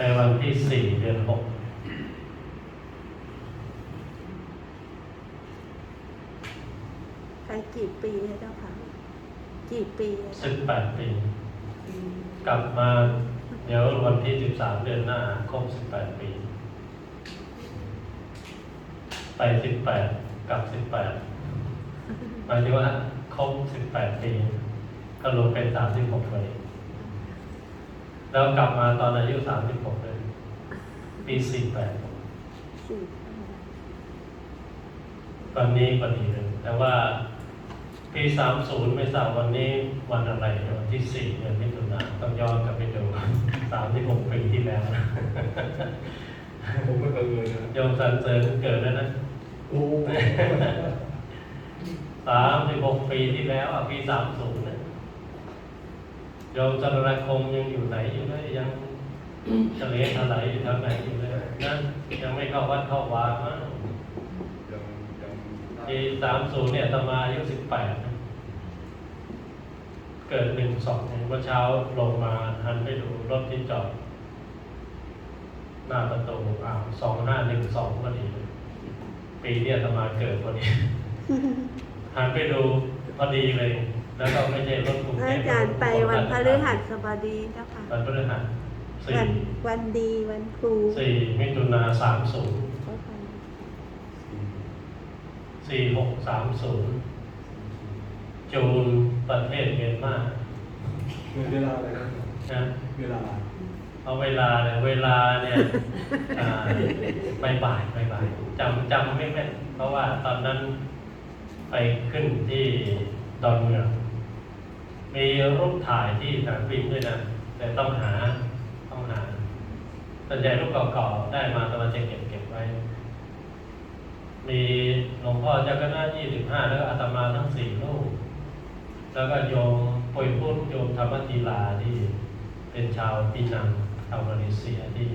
ไปวันที่สี่เดือนหกไปกี่ปีแล้วเจ้าค่ะ กี่ปีแล้วสิบแปดปี กลับมา เดี๋ยววันที่สิบสามเดือนหน้าครบสิบแปดปี ไปสิบแปดกลับสิบแปดหมายถึงว่าครบสิบแปดปี ก็รวมเป็นสามสิบหกปี แล้วกลับมาตอนอายุสามสิบหกเลยปีสี่แปดสี่วันนี้พอดีเลยแต่ว่าปีสามศูนย์ไม่ทราบวันนี้วันอะไรเนี่ยวันที่สี่เดือนมิถุนาต้องย้อนกลับไปดูสามสิบหกปีที่แล้วนะผมไม่เคยเลยนะโยมสันเสริญเกิดแล้วนะโอ้สามสิบหกปีที่แล้วอะปีสามศูนย์นะ โยมจรณคมยังอยู่ไหนอยู่เลยยังทะเลทลายอยู่แถวไหนอยู่เลยนะยังไม่เข้าวัดเข้าวามั้งยังยังปีสามศูนย์เนี่ยอาตมาอายุสิบแปดเกิดหนึ่งสองเมื่อเช้าลงมาหันไปดูรถที่จอดหน้าประตูอ่าวสองห้าหนึ่งสองพอดีเลยปีที่อาตมาเกิดพอดีหันไปดูพอดีเลย แล้วก็ไม่ใช่รถกรุงพเทระพอาจารย์ไปวันพฤหัสบดีเจ้าค่ะ วันพฤหัสสี่วันวันดีวันครูสี่มิถุนาสามศูนย์เจ้าค่ะสี่หกสามศูนย์จูนประเทศเมียนมาเวลาอะไรนะนะเวลาเอาเวลาเนี่ยเวลาเนี่ยอ่าบ่ายบ่ายบ่ายบ่ายจำจำไม่แม่นเพราะว่าตอนนั้นไปขึ้นที่ดอนเมือง มีรูปถ่ายที่สนามบินด้วยนะแต่ต้องหาต้องหาส่วนใหญ่รูปเก่าๆได้มาตมาจะเก็บเก็บไว้ มีหลวงพ่อเจ้าคณะยี่สิบห้าแล้วก็อาตมาทั้งสี่รูปแล้วก็โยมปุยพุทธโยมธรรมธีลาที่เป็นชาวปีนังชาวมาเลเซียที่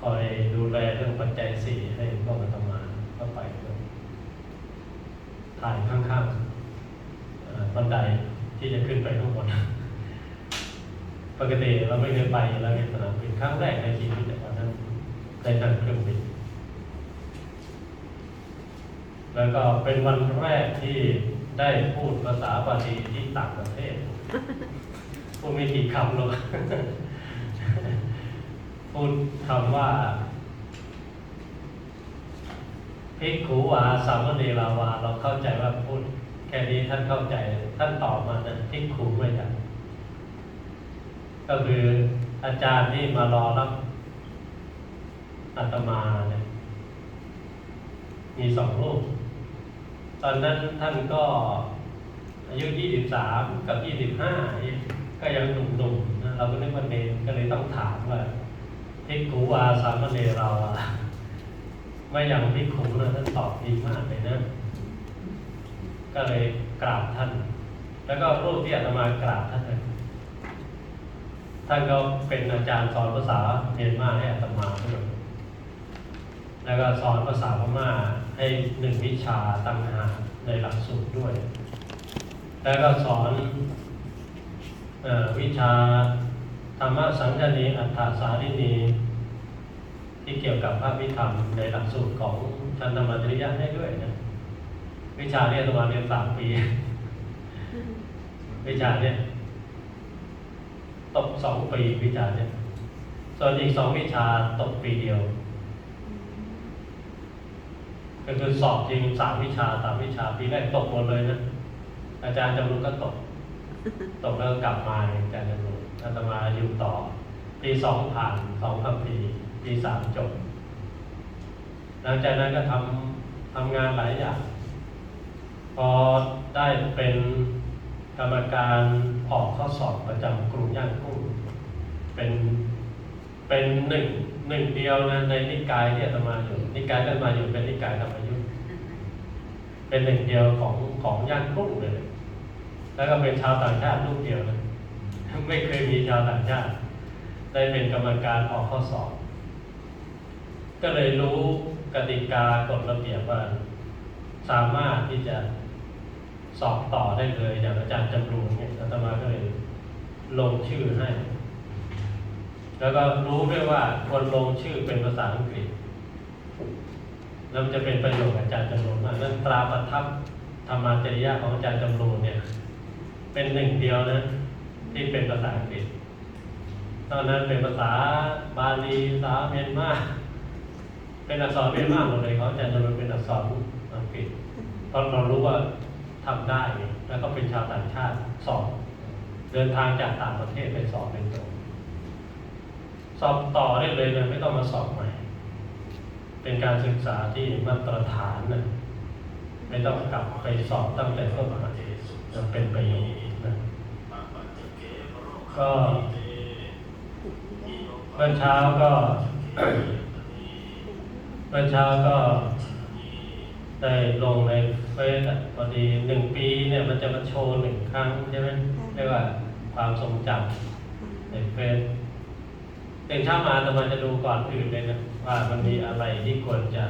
คอยดูแลเรื่องปัจจัยสี่ให้พวกอาตมาก็ไปถ่ายข้างๆบันได ที่จะขึ้นไปข้างบนปกติเราไม่เคยไปเราเห็นสนามบินครั้งแรกในชีวิตแต่ตอนนั้นได้นั่งเครื่องบินแล้วก็เป็นวันแรกที่ได้พูดภาษาบาลีที่ต่างประเทศพูดไม่กี่คำหรอกพูดคำว่าภิกขุวาสามเณราวา เราเข้าใจว่าพูด แค่นี้ท่านเข้าใจท่านตอบมานะภิกขุไม่ใช่ก็คืออาจารย์ที่มารอรับอาตมาเนี่ยมีสองรูป ตอนนั้นท่านก็อายุ 23 กับ 25 ก็ยังหนุ่มๆนะเราก็นึกว่าเนก็เลยต้องถามว่าพิกขุวาสามเณรเราอะไม่อย่างพิกขุนะท่านตอบดีมากเลยนะ ก็เลยกราบท่าน แล้วก็รูปที่อาตมากราบท่านท่านก็เป็นอาจารย์สอนภาษาเมียนมาให้อาตมาด้วยแล้วก็สอนภาษาพม่าให้หนึ่งวิชาตั้งหากในหลักสูตรด้วย แล้วก็สอนออวิชาธรรมสังคณีอัฏฐสารินีที่เกี่ยวกับพระวิธรรมในหลักสูตรของชันธรรมจริยะให้ด้วยนะ วิชาเนี่ยประมาณเรียนสามปี วิชาเนี่ยตกสองปีวิชาเนี่ยส่วนอีกสองวิชาตกปีเดียว ก็คือสอบจริงสามวิชาสามวิชาปีแรกตกหมดเลยนะอาจารย์จำรูนก็ตก ตกแล้วก็กลับมาเนี่ยอาจารย์จำรูนอาตมาอยู่ต่อปีสองผ่านสองคัมปีปีสามจบ หลังจากนั้นก็ทำทำงานหลายอย่าง พอได้เป็นกรรมการออกข้อสอบประจำกรุงย่างกุ้งเป็นเป็นหนึ่งหนึ่งเดียวนะในนิกายที่อาตมาอยู่นิกายที่อาตมาอยู่เป็นนิกายธรรมยุทธ์เป็นหนึ่งเดียวของของย่างกุ้งเลย แล้วก็เป็นชาวต่างชาติลูกเดียวนะไม่เคยมีชาวต่างชาติ ได้เป็นกรรมการออกข้อสอบ ก็เลยรู้กติกากฎระเบียบว่าสามารถที่จะ สอบต่อได้เลยอย่างอาจารย์จำรูนเนี่ยอาตมาก็เลยลงชื่อให้ แล้วก็รู้ด้วยว่าควรลงชื่อเป็นภาษาอังกฤษแล้วมันจะเป็นประโยชน์กับอาจารย์จำลองมากนั่นตราประทับธรรมาจริยะของอาจารย์จำลองเนี่ย เป็นหนึ่งเดียวนะ ที่เป็นภาษาอังกฤษตอนนั้นเป็นภาษาบาลีภาษาเมียนมาเป็นอักษรเมียนมาหมดเลยเขาอาจารย์จำลองเป็นอักษรอังกฤษตอนเรารู้ว่า ทำได้ แล้วก็เป็นชาวต่างชาติสอบ เดินทางจากต่างประเทศไปสอบเป็นตัวสอบต่อได้เลยเลยไม่ต้องมาสอบใหม่ เป็นการศึกษาที่มาตรฐานนะไม่ต้องกลับไปสอบตั้งแต่ต้นมาจะเป็นประโยชน์นะก็เมื่อเช้าก็เมื่อเช้าก็ ได้ลงในเฟซอะพอดีหนึ่งปีเนี่ยมันจะมาโชว์หนึ่งครั้งใช่ไหมเรียกว่าความทรงจำในเฟซตื่นเช้ามาแต่มันจะดูก่อนอื่นเลยนะว่ามันมีอะไรที่ควรจะ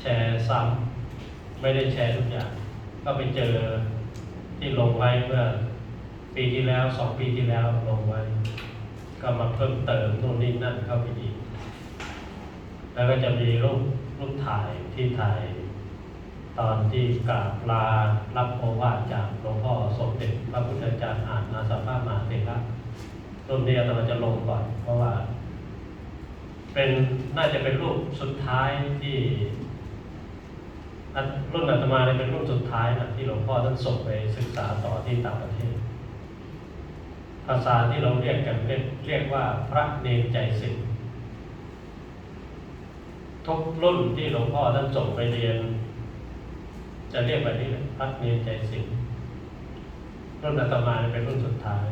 แชร์ซ้ำไม่ได้แชร์ทุกอย่าง ก็ไปเจอที่ลงไว้เมื่อปีที่แล้วสองปีที่แล้วลงไว้ ก็มาเพิ่มเติมโน่นนี่นั่นเข้าไปอีก แล้วก็จะมีรูปรูปถ่ายที่ถ่าย ตอนที่กราบลารับโอวาทจากหลวงพ่อสมเด็จพระพุทธจารย์อ่านนาสภาพมาเถระรูปนี้อาตมาจะลงก่อน เพราะว่า เป็นน่าจะเป็นรูปสุดท้ายที่รุ่นอาตมาเนี่ยเป็นรุ่นสุดท้ายนะที่หลวงพ่อท่านส่งไปศึกษาต่อที่ต่างประเทศ ภาษาที่เราเรียกกันเรียกเรียกว่าพระเนรใจสิงทุกรุ่นที่หลวงพ่อท่านส่งไปเรียน จะเรียกแบบนี้เลยพระเนใจสิงรุ่นอาตมาเป็นรุ่นสุดท้าย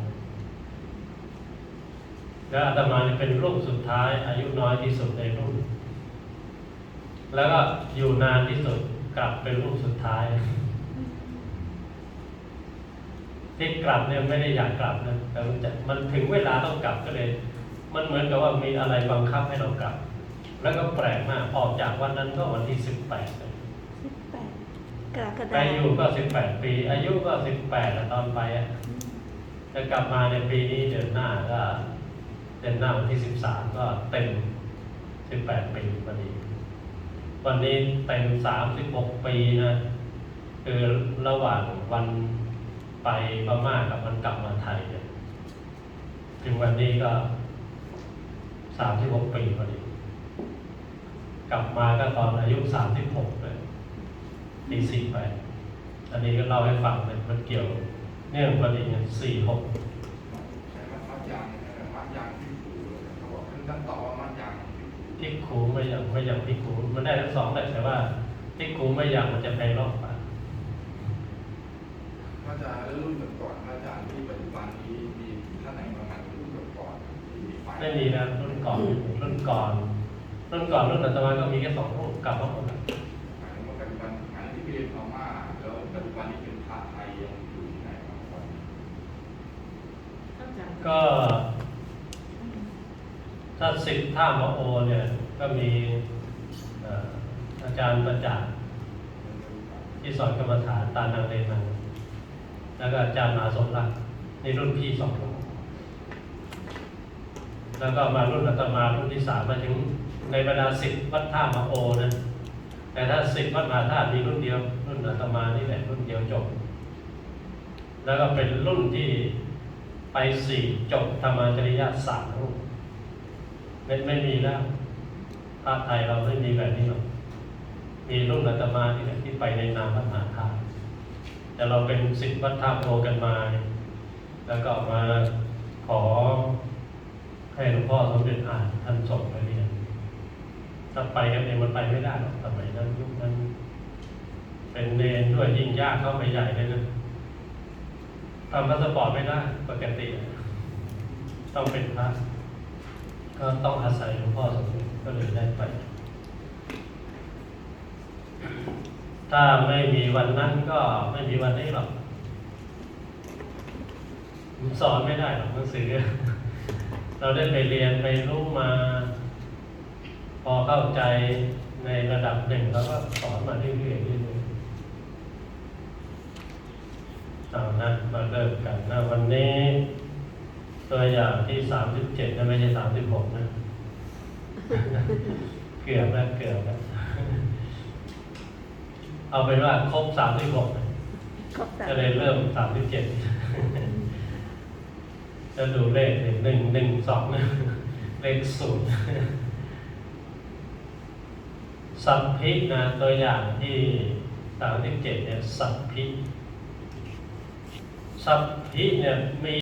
แล้วอาตมาเป็นรุ่นสุดท้าย อายุน้อยที่สุดในรุ่น แล้วก็อยู่นานที่สุดกลับเป็นรุ่นสุดท้ายที่กลับเนี่ยไม่ได้อยากกลับนะแต่มันจะมันถึงเวลาต้องกลับก็เลย มันเหมือนกับว่ามีอะไรบังคับให้เรากลับ แล้วก็แปลกมากออกจากวันนั้นก็วันที่สิบแปดสิบแปด กรกฎาไปคอยู่มก็สิบแปดปี อายุก็สิบแปดตอนไปอะจะกลับมาในปีนี้เดือนหน้าก็เดือนหน้าวันที่สิบสามก็เต็มสิบแปดปีพอดีวันนี้เต็มสามสิบหกปีนะคือระหว่างวันไปพม่ากับวันกลับมาไทยเนี่ยถึงวันนี้ก็สามสิบหกปีพอดี กลับมาก็ตอนอายุสามสิบหกเลย ปีสี่ไป อันนี้ก็เล่าให้ฟังเลยมันเกี่ยว เนื่องพอดีเนี่ยสี่หกใช้มัดมัดยางนะครับมัดยางที่ผูเขาบอกท่านท่านตอบว่ามัดยางที่ผูที่ครูไม่อย่างไม่อย่างที่ครูมันได้ทั้งสองแหละแต่ว่าที่ครูไม่อย่างมันจะไปรอบกว่าพระอาจารย์แล้วรุ่นก่อนๆพระอาจารย์ที่ปัจจุบันนี้มีท่านไหนบ้างครับรุ่นก่อนๆที่ไปไม่มีนะรุ่นก่อนรุ่นก่อนรุ่นก่อนรุ่นอาตมาก็มีแค่สองรูปกลับมาหมดแล้ว หมายถึงว่าปัจจุบันหมายถึงที่ไปเรียนพม่าแล้วปัจจุบันนี้เป็นพระไทยยังอยู่ที่ไหนบ้างครับ ก็ถ้าสิท่ามโอเนี่ยก็มีอาจารย์ประจักษ์ที่สอนกรรมฐานตานังเลนังแล้วก็อาจารย์มหาสมรักษ์นี่รุ่นพี่สองรุ่นแล้วก็มารุ่นอาตมารุ่นที่สามมาถึงในบรรดาสิบวัดท่ามโอนะแต่ถ้าสิบวัดมหาธาตุมีรุ่นเดียว รุ่นอาตมานี่แหละรุ่นเดียวจบ แล้วก็เป็นรุ่นที่ ไปสี่จบธรรมาจริยะสามรุ่นไม่ไม่มีแล้วพระไทยเราไม่มีแบบนี้หรอกมีรุ่นอาตมาที่แหละที่ไปในนามวัดมหาธาตุแต่เราเป็นสิทธิวัดท่าโพกันมา แล้วก็มาขอให้หลวงพ่อสมเด็จอ่านท่านส่งไปเรียนถ้าไปกันเองมันไปไม่ได้หรอกสมัยนั้นยุคนั้น เป็นเนนด้วยยิ่งยากเข้าไปใหญ่เลยนะ ทำพาสปอร์ตไม่ได้ปกติ ต้องเป็นพระก็ต้องอาศัยหลวงพ่อสมเด็จก็เลยได้ไป ถ้าไม่มีวันนั้นก็ไม่มีวันนี้หรอกสอนไม่ได้หรอกหนังสือ เราได้ไปเรียนไปรู้มา พอเข้าใจในระดับหนึ่งแล้วก็สอนมาเรื่อยๆเรื่อยๆ เอานะมาเริ่มกันนะวันนี้ตัวอย่างที่สามสิบเจ็ดนะไม่ใช่สามสิบหกนะเกือบแล้วเกือบแล้วเอาเป็นว่าครบสามสิบหกครบสามก็เลยเริ่มสามสิบเจ็ดจะดูเลขหนึ่งหนึ่งหนึ่งสองเลขศูนย์สัพพินะตัวอย่างที่สามสิบเจ็ดเนี่ยสัพพิ สัพพิเนี่ยมี